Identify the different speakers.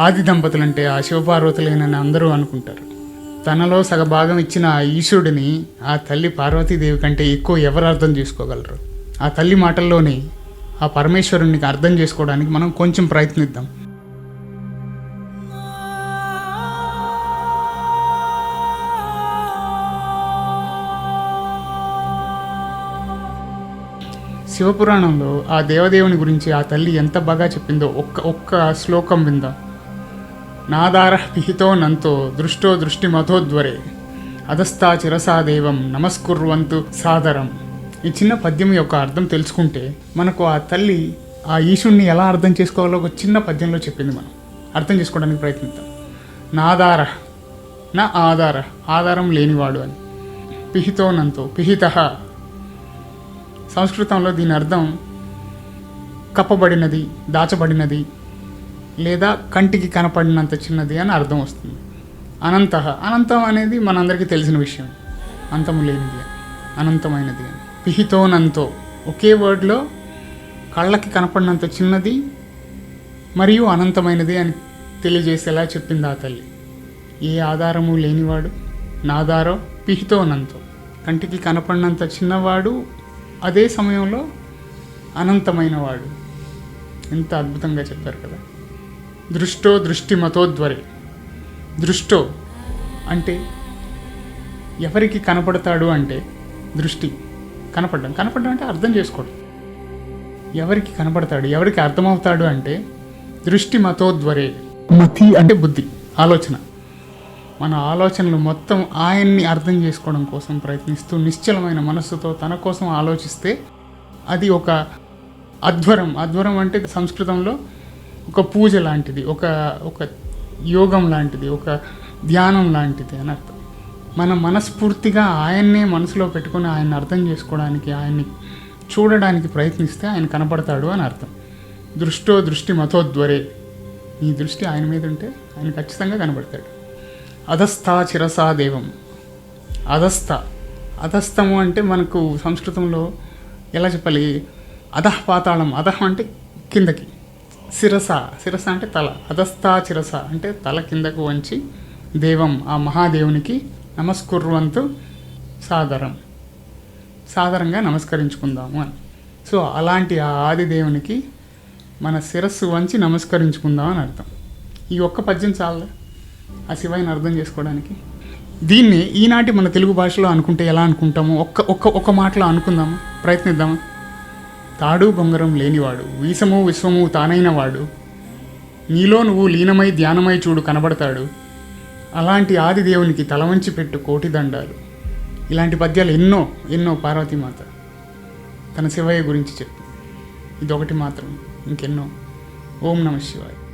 Speaker 1: ఆది దంపతులంటే ఆ శివపార్వతులేనని అందరూ అనుకుంటారు. తనలో సగభాగం ఇచ్చిన ఆ ఈశ్వరుడిని ఆ తల్లి పార్వతీదేవి కంటే ఎక్కువ ఎవరు అర్థం చేసుకోగలరు? ఆ తల్లి మాటల్లోనే ఆ పరమేశ్వరునికి అర్థం చేసుకోవడానికి మనం కొంచెం ప్రయత్నిద్దాం. శివపురాణంలో ఆ దేవదేవుని గురించి ఆ తల్లి ఎంత బాగా చెప్పిందో ఒక్క ఒక్క శ్లోకం విందాం. నాదార పిహితో నంతో దృష్టో దృష్టి మతోద్వరే అధస్థా చిరసా దేవం నమస్కుర్వంతు సాదరం. ఈ చిన్న పద్యం యొక్క అర్థం తెలుసుకుంటే మనకు ఆ తల్లి ఆ ఈశుణ్ణి ఎలా అర్థం చేసుకోవాలో ఒక చిన్న పద్యంలో చెప్పింది మనం. అర్థం చేసుకోవడానికి ప్రయత్నిద్దాం. నాదార నా ఆధార ఆధారం లేనివాడు అని. పిహితోనంతో పిహిత. సంస్కృతంలో దీని అర్థం కప్పబడినది దాచబడినది లేదా కంటికి కనపడినంత చిన్నది అని అర్థం వస్తుంది. అనంత. అనంతం అనేది మనందరికీ తెలిసిన విషయం. అంతము లేనిది అని. అనంతమైనది అని. పిహితోనంతో. ఒకే వర్డ్లో కళ్ళకి కనపడినంత చిన్నది మరియు అనంతమైనది అని తెలియజేసేలా చెప్పింది ఆ తల్లి. ఏ ఆధారము లేనివాడు. నాదారో పిహితోనంతో. కంటికి కనపడినంత చిన్నవాడు అదే సమయంలో అనంతమైనవాడు. ఎంత అద్భుతంగా చెప్పారు కదా. దృష్టో దృష్టి మతోద్వరే దృష్టో అంటే ఎవరికి కనపడతాడు అంటే దృష్టి. కనపడడం. కనపడడం అంటే అర్థం చేసుకోవడం. ఎవరికి కనపడతాడు ఎవరికి అర్థమవుతాడు అంటే దృష్టి మతోద్వరే మతి అంటే బుద్ధి ఆలోచన. మన ఆలోచనలు మొత్తం ఆయన్ని అర్థం చేసుకోవడం కోసం ప్రయత్నిస్తూ నిశ్చలమైన మనస్సుతో తన కోసం ఆలోచిస్తే అది ఒక అధ్వరం. అధ్వరం అంటే సంస్కృతంలో ఒక పూజ లాంటిది ఒక ఒక యోగం లాంటిది ఒక ధ్యానం లాంటిది అని అర్థం. మన మనస్ఫూర్తిగా ఆయన్నే మనసులో పెట్టుకొని ఆయన్ని అర్థం చేసుకోవడానికి ఆయన్ని చూడడానికి ప్రయత్నిస్తే ఆయన కనపడతాడు అని అర్థం. దృష్టో దృష్టి మతోద్వరే నీ దృష్టి ఆయన మీద ఉంటే ఆయన ఖచ్చితంగా కనబడతాడు. అధస్థా చిరసా దేవం. అధస్థ. అధస్థము అంటే మనకు సంస్కృతంలో ఎలా చెప్పాలి? అధః పాతాళం. అధః అంటే కిందకి. శిరస. శిరస అంటే తల. అధస్థా చిరస అంటే తల కిందకు వంచి దేవం ఆ మహాదేవునికి నమస్కుర్వంతు సాదరం. సాదరంగా నమస్కరించుకుందాము అని. సో అలాంటి ఆ ఆదిదేవునికి మన శిరస్సు వంచి నమస్కరించుకుందాం అని అర్థం. ఈ ఒక్క పద్యం చాలదా? ఆ శివాయిని అర్థం చేసుకోవడానికి. దీన్ని ఈనాటి మన తెలుగు భాషలో అనుకుంటే ఎలా అనుకుంటామో? ఒక్క ఒక్క ఒక్క మాటలో అనుకుందాము? ప్రయత్నిద్దామా? తాడు బొంగరం లేనివాడు వీసము విశ్వము తానైనవాడు. నీలో నువ్వు లీనమై ధ్యానమై చూడు కనబడతాడు. అలాంటి ఆది దేవునికి తలవంచి పెట్టు కోటి దండాలు. ఇలాంటి పద్యాలు ఎన్నో ఎన్నో పార్వతీమాత తన శివయ్య గురించి చెప్పి. ఇదొకటి మాత్రం ఇంకెన్నో. ఓం నమ శివాయ.